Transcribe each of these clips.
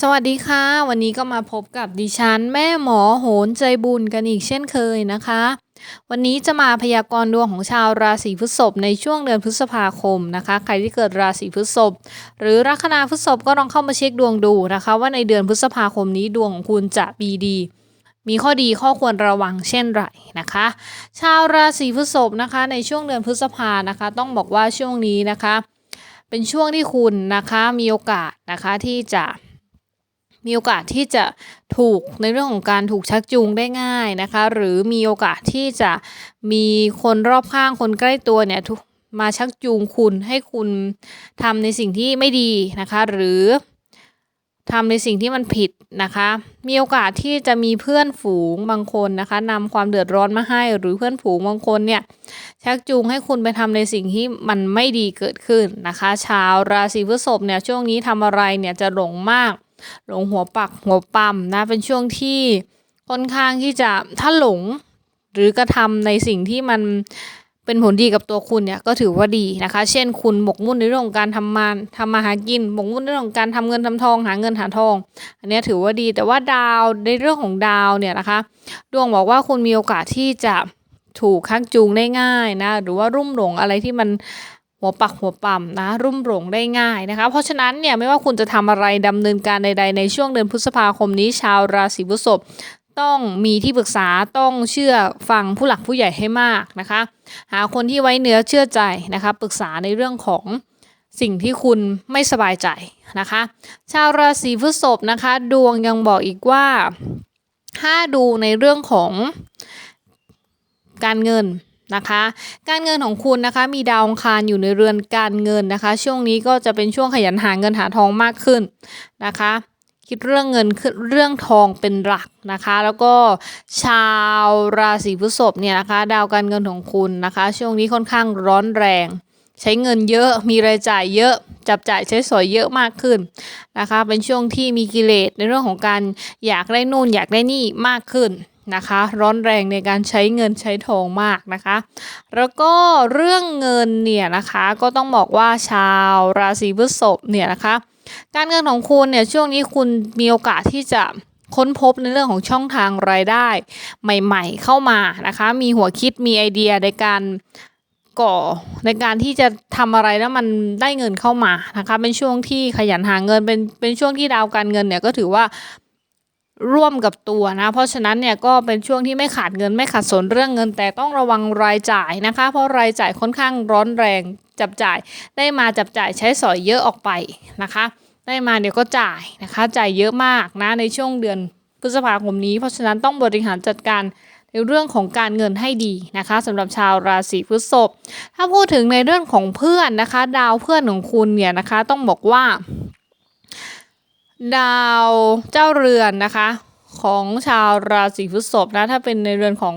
สวัสดีค่ะ วันนี้ก็มาพบกับดิฉัน แม่หมอโหนใจบุญกันอีกเช่นเคยนะคะ วันนี้จะมาพยากรณ์ดวงของชาวราศีพฤษภในช่วงเดือนพฤษภาคมนะคะ ใครที่เกิดราศีพฤษภหรือลัคนาพฤษภก็ลองเข้ามาเช็คดวงดูนะคะ ว่าในเดือนพฤษภาคมนี้ดวงของคุณจะมีดีมีข้อดีข้อควรระวังเช่นไรนะคะ ชาวราศีพฤษภนะคะ ในช่วงเดือนพฤษภานะคะ ต้องบอกว่าช่วงนี้นะคะ เป็นช่วงที่คุณนะคะมีโอกาสนะคะที่จะ มีโอกาสที่จะถูกในเรื่องของการถูกชักจูงได้ง่ายนะคะ หรือมีโอกาสที่จะมีคนรอบข้างคนใกล้ตัวเนี่ยมาชักจูงคุณให้คุณทำในสิ่งที่ไม่ดีนะคะ หรือทำในสิ่งที่มันผิดนะคะ มีโอกาสที่จะมีเพื่อนฝูงบางคนนะคะนำความเดือดร้อนมาให้ หรือเพื่อนฝูงบางคนเนี่ยชักจูงให้คุณไปทำในสิ่งที่มันไม่ดีเกิดขึ้นนะคะ ชาวราศีพฤษภเนี่ยช่วงนี้ทำอะไรเนี่ยจะหลงมาก หลงหัวปักหัวปั๊มนะเป็นช่วงที่ค่อนข้างที่จะถ้าหลงหรือกระทำในสิ่งที่มันเป็นผลดีกับตัวคุณเนี่ยก็ถือว่าดีนะคะ เช่นคุณหมกมุ่นในเรื่องของการทำมานทำมาหากิน หมกมุ่นในเรื่องของการทำเงินทำทอง หาเงินหาทอง อันนี้ถือว่าดีแต่ว่าดาวในเรื่องของดาวเนี่ยนะคะ ดวงบอกว่าคุณมีโอกาสที่จะถูกคักจูงได้ง่ายนะ หรือว่ารุ่มหลงอะไรที่มัน หัวปักหัวปั๊มนะรุ่มหลงได้ง่ายนะคะ เพราะฉะนั้นเนี่ยไม่ว่าคุณจะทำอะไรดำเนินการใด ๆ ในช่วงเดือนพฤษภาคมนี้ชาวราศีพฤษภต้องมีที่ปรึกษาต้องเชื่อฟังผู้หลักผู้ใหญ่ให้มากนะคะ หาคนที่ไว้เนื้อเชื่อใจนะคะปรึกษาในเรื่องของสิ่งที่คุณไม่สบายใจนะคะ ชาวราศีพฤษภนะคะ ดวงยังบอกอีกว่าถ้าดูในเรื่องของการเงิน นะคะ การเงินของคุณนะคะ มีดาวองคารอยู่ในเรือนการเงินนะคะ ช่วงนี้ก็จะเป็นช่วงขยันหาเงินหาทองมากขึ้นนะคะ คิดเรื่องเงินเรื่องทองเป็นหลักนะคะ แล้วก็ชาวราศีพฤษภเนี่ยนะคะ ดาวการเงินของคุณนะคะ ช่วงนี้ค่อนข้างร้อนแรง ใช้เงินเยอะมีรายจ่ายเยอะจับจ่ายใช้สอยเยอะมากขึ้นนะคะ เป็นช่วงที่มีกิเลสในเรื่องของการอยากได้นู่นอยากได้นี่มากขึ้น นะคะ ร้อนแรงในการใช้เงินใช้ทองมากนะคะ แล้วก็เรื่องเงินเนี่ยนะคะก็ต้องบอกว่าชาวราศีพฤษภเนี่ยนะคะ การเงินของคุณเนี่ยช่วงนี้คุณมีโอกาสที่จะค้นพบในเรื่องของช่องทางรายได้ ใหม่ ๆ เข้ามานะคะ มีหัวคิดมีไอเดียในการก่อในการที่จะทำอะไรแล้วมันได้เงินเข้ามานะคะ เป็นช่วงที่ขยันหาเงินเป็นเป็นช่วงที่ดาวการเงินเนี่ยก็ถือว่า ร่วมกับตัวนะ เพราะฉะนั้นเนี่ยก็เป็นช่วงที่ไม่ขาดเงินไม่ขาดสนเรื่องเงิน แต่ต้องระวังรายจ่ายนะคะ เพราะรายจ่ายค่อนข้างร้อนแรงจับจ่าย ได้มาจับจ่ายใช้สอยเยอะออกไปนะคะ ได้มาเดี๋ยวก็จ่ายนะคะ จ่ายเยอะมากนะในช่วงเดือนพฤษภาคมนี้ เพราะฉะนั้นต้องบริหารจัดการในเรื่องของการเงินให้ดีนะคะสำหรับชาวราศีพฤษภถ้าพูดถึงในเรื่องของเพื่อนนะคะ ดาวเพื่อนของคุณเนี่ยนะคะ ต้องบอกว่า ดาวเจ้าเรือนนะคะ ของชาวราศีพฤษภนะถ้าเป็นในเรือนของ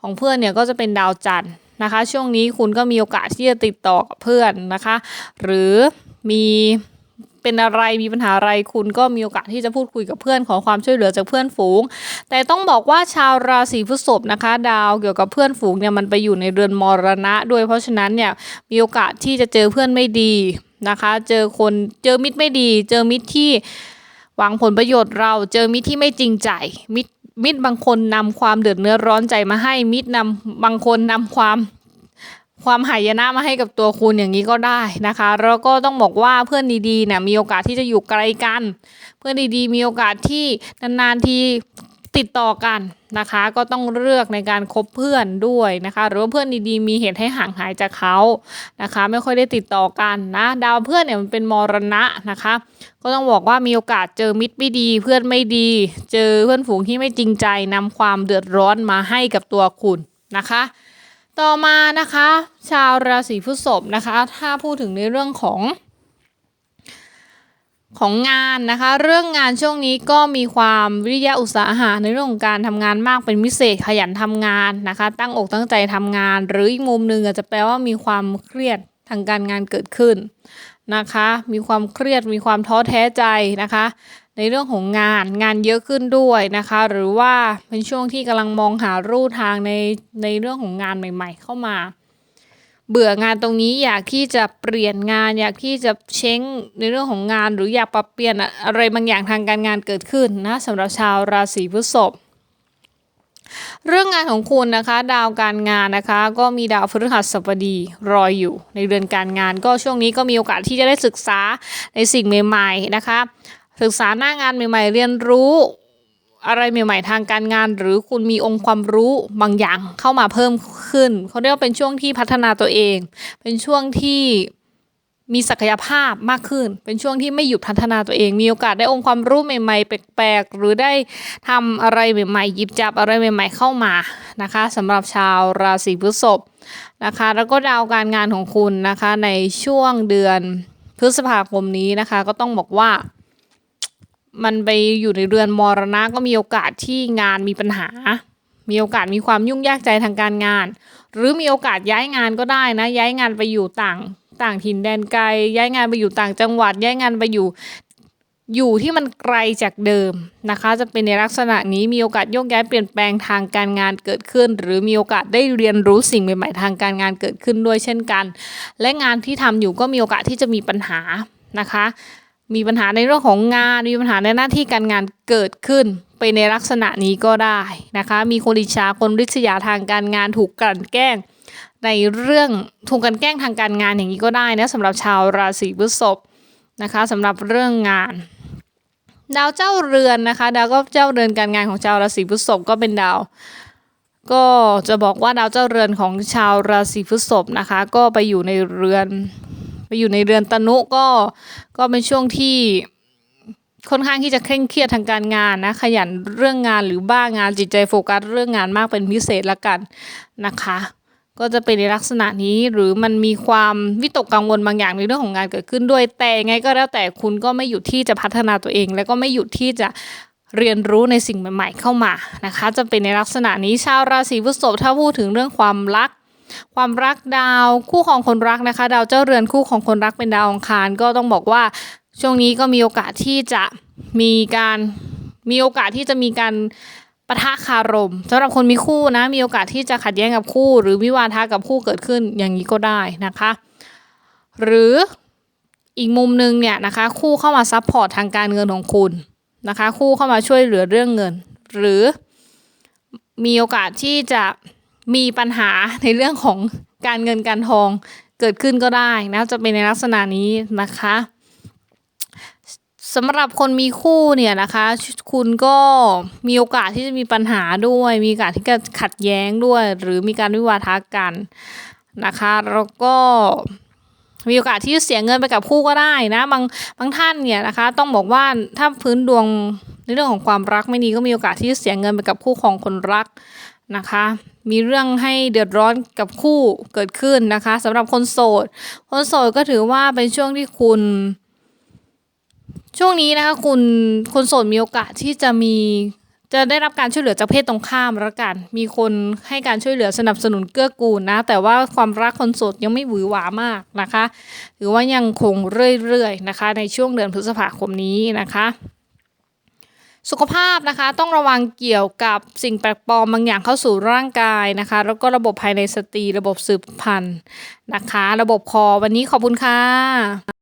ของเพื่อนเนี่ยก็จะเป็นดาวจันทร์นะคะ ช่วงนี้คุณก็มีโอกาสที่จะติดต่อกับเพื่อนนะคะ หรือมีเป็นอะไรมีปัญหาอะไรคุณก็มีโอกาสที่จะพูดคุยกับเพื่อนขอความช่วยเหลือจากเพื่อนฝูง แต่ต้องบอกว่าชาวราศีพฤษภนะคะ ดาวเกี่ยวกับเพื่อนฝูงเนี่ยมันไปอยู่ในเรือนมรณะ ด้วยเพราะฉะนั้นเนี่ยมีโอกาสที่จะเจอเพื่อนไม่ดี นะคะ เจอคนเจอมิตรไม่ดี เจอมิตรที่หวังผลประโยชน์เรา เจอมิตรที่ไม่จริงใจ มิตรมิตรบางคนนำความเดือดเนื้อร้อนใจมาให้ มิตรนำบางคนนำความความหายนะมาให้กับตัวคุณอย่างนี้ก็ได้นะคะ แล้วก็ต้องบอกว่าเพื่อนดีๆเนี่ยมีโอกาสที่จะอยู่ไกลกัน เพื่อนดีๆ มีโอกาสที่นานๆที ติดต่อกันนะคะ ก็ต้องเลือกในการคบเพื่อนด้วยนะคะ หรือว่าเพื่อนดีๆ มีเหตุให้ห่างหายจากเขานะคะ ไม่ค่อยได้ติดต่อกันนะดาวเพื่อนเนี่ยมันเป็นมรณะนะคะ ก็ต้องบอกว่ามีโอกาสเจอมิตรไม่ดี เพื่อนไม่ดี เจอเพื่อนฝูงที่ไม่จริงใจนำความเดือดร้อนมาให้กับตัวคุณนะคะต่อมานะคะ ชาวราศีพฤษภนะคะ ถ้าพูดถึงในเรื่องของ ของงานนะคะ เรื่องงานช่วงนี้ก็มีความวิริยะอุตสาหะในเรื่องของการทำงานมากเป็นพิเศษขยันทำงานนะคะ ตั้งอกตั้งใจทำงาน หรืออีกมุมหนึ่งอาจจะแปลว่ามีความเครียดทางการงานเกิดขึ้นนะคะ มีความเครียดมีความท้อแท้ใจนะคะ ในเรื่องของงานงานเยอะขึ้นด้วยนะคะ หรือว่าเป็นช่วงที่กำลังมองหารูทางในในเรื่องของงานใหม่ ๆ เข้ามา เบื่องานตรงนี้อยากที่จะเปลี่ยนงาน อยากที่จะเช้งในเรื่องของงาน หรืออยากปรับเปลี่ยนอะไรบางอย่างทางการงานเกิดขึ้นนะสำหรับชาวราศีพฤษภเรื่องงานของคุณนะคะ ดาวการงานนะคะ ก็มีดาวพฤหัสบดีรอยอยู่ ในเรือนการงาน ก็ช่วงนี้ก็มีโอกาสที่จะได้ศึกษาในสิ่งใหม่ ๆนะคะ ศึกษาหน้างานใหม่ ๆ เรียนรู้ อะไรใหม่ๆทางการงาน หรือคุณมีองค์ความรู้บางอย่างเข้ามาเพิ่มขึ้นเขาเรียกว่าเป็นช่วงที่พัฒนาตัวเอง เป็นช่วงที่มีศักยภาพมากขึ้น เป็นช่วงที่ไม่หยุดพัฒนาตัวเอง มีโอกาสได้องค์ความรู้ใหม่ ๆ แปลกๆ หรือได้ทำอะไรใหม่ๆหยิบจับอะไรใหม่ ๆ เข้ามานะคะสำหรับชาวราศีพฤษภนะคะ แล้วก็ดาวการงานของคุณนะคะในช่วงเดือนพฤษภาคมนี้นะคะ ก็ต้องบอกว่า มันไปอยู่ในเรือนมรณะก็มีโอกาสที่งานมีปัญหา มีโอกาสมีความยุ่งยากใจทางการงาน หรือมีโอกาสย้ายงานก็ได้นะ ย้ายงานไปอยู่ต่างต่างถิ่นแดนไกล ย้ายงานไปอยู่ต่างจังหวัด ย้ายงานไปอยู่อยู่ที่มันไกลจากเดิมนะคะ จะเป็นในลักษณะนี้มีโอกาสโยกย้ายเปลี่ยนแปลงทางการงานเกิดขึ้น หรือมีโอกาสได้เรียนรู้สิ่งใหม่ๆทางการงานเกิดขึ้นด้วยเช่นกัน และงานที่ทำอยู่ก็มีโอกาสที่จะมีปัญหานะคะ มีปัญหาในเรื่องของงาน มีปัญหาในหน้าที่การงานเกิดขึ้น ไปในลักษณะนี้ก็ได้นะคะ มีคนอิจฉาคนริษยาทางการงานถูกกลั่นแกล้ง ในเรื่องถูกกลันแกล้งทางการงานอย่างนี้ก็ได้นะสำหรับชาวราศีพฤษภนะคะสำหรับเรื่องงาน ดาวเจ้าเรือนนะคะดาวก็เจ้าเรือนการงานของชาวราศีพฤษภก็เป็นดาวก็จะบอกว่าดาวเจ้าเรือนของชาวราศีพฤษภนะคะ ก็ไปอยู่ในเรือน ไปอยู่ในเรือนตนุก็ก็เป็นช่วงที่ค่อนข้างที่จะเคร่งเครียดทางการงานนะขยันเรื่องงานหรือบ้างานจิตใจโฟกัสเรื่องงานมากเป็นพิเศษละกันนะคะ ก็จะเป็นในลักษณะนี้หรือมันมีความวิตกกังวลบางอย่างในเรื่องของงานเกิดขึ้นด้วยแต่ยังไงก็แล้วแต่คุณก็ไม่หยุดที่จะพัฒนาตัวเอง แล้วก็ไม่หยุดที่จะเรียนรู้ในสิ่งใหม่ ๆ เข้ามานะคะ จะเป็นในลักษณะนี้ชาวราศีพฤษภถ้าพูดถึงเรื่องความรัก ความรักดาวคู่ของคนรักนะคะ ดาวเจ้าเรือนคู่ของคนรักเป็นดาวองคารก็ต้องบอกว่าช่วงนี้ก็มีโอกาสที่จะมีการมีโอกาสที่จะมีการปะทะคารมสำหรับคนมีคู่นะ มีโอกาสที่จะขัดแย้งกับคู่ หรือวิวาทะกับคู่เกิดขึ้นอย่างนี้ก็ได้นะคะ หรืออีกมุมหนึ่งเนี่ยนะคะ คู่เข้ามาซัพพอร์ตทางการเงินของคุณนะคะ คู่เข้ามาช่วยเหลือเรื่องเงิน หรือมีโอกาสที่จะ มีปัญหาในเรื่องของการเงินการทองเกิดขึ้นก็ได้นะจะเป็นในลักษณะนี้นะคะสำหรับคนมีคู่เนี่ยนะคะ คุณก็มีโอกาสที่จะมีปัญหาด้วย มีโอกาสที่จะขัดแย้งด้วย หรือมีการวิวาทกันนะคะแล้วก็มีโอกาสที่จะเสียเงินไปกับคู่ก็ได้นะบางบางท่านเนี่ยนะคะต้องบอกว่าถ้าพื้นดวงในเรื่องของความรักไม่ดีก็มีโอกาสที่จะเสียเงินไปกับคู่ของคนรักนะคะ มีเรื่องให้เดือดร้อนกับคู่เกิดขึ้นนะคะสำหรับคนโสด คนโสดก็ถือว่าเป็นช่วงที่คุณ ช่วงนี้นะคะคุณคนโสดมีโอกาสที่จะมีจะได้รับการช่วยเหลือจากเพศตรงข้ามแล้วกัน มีคนให้การช่วยเหลือสนับสนุนเกื้อกูลนะ แต่ว่าความรักคนโสดยังไม่หวือหวามากนะคะถือว่ายังคงเรื่อยๆนะคะ ในช่วงเดือนพฤษภาคมนี้นะคะ สุขภาพนะคะต้องระวังเกี่ยวกับสิ่งแปลกปลอมบางอย่างเข้าสู่ร่างกายนะคะ แล้วก็ระบบภายในสตรี ระบบสืบพันธุ์นะคะ ระบบคอวันนี้ขอบคุณค่ะ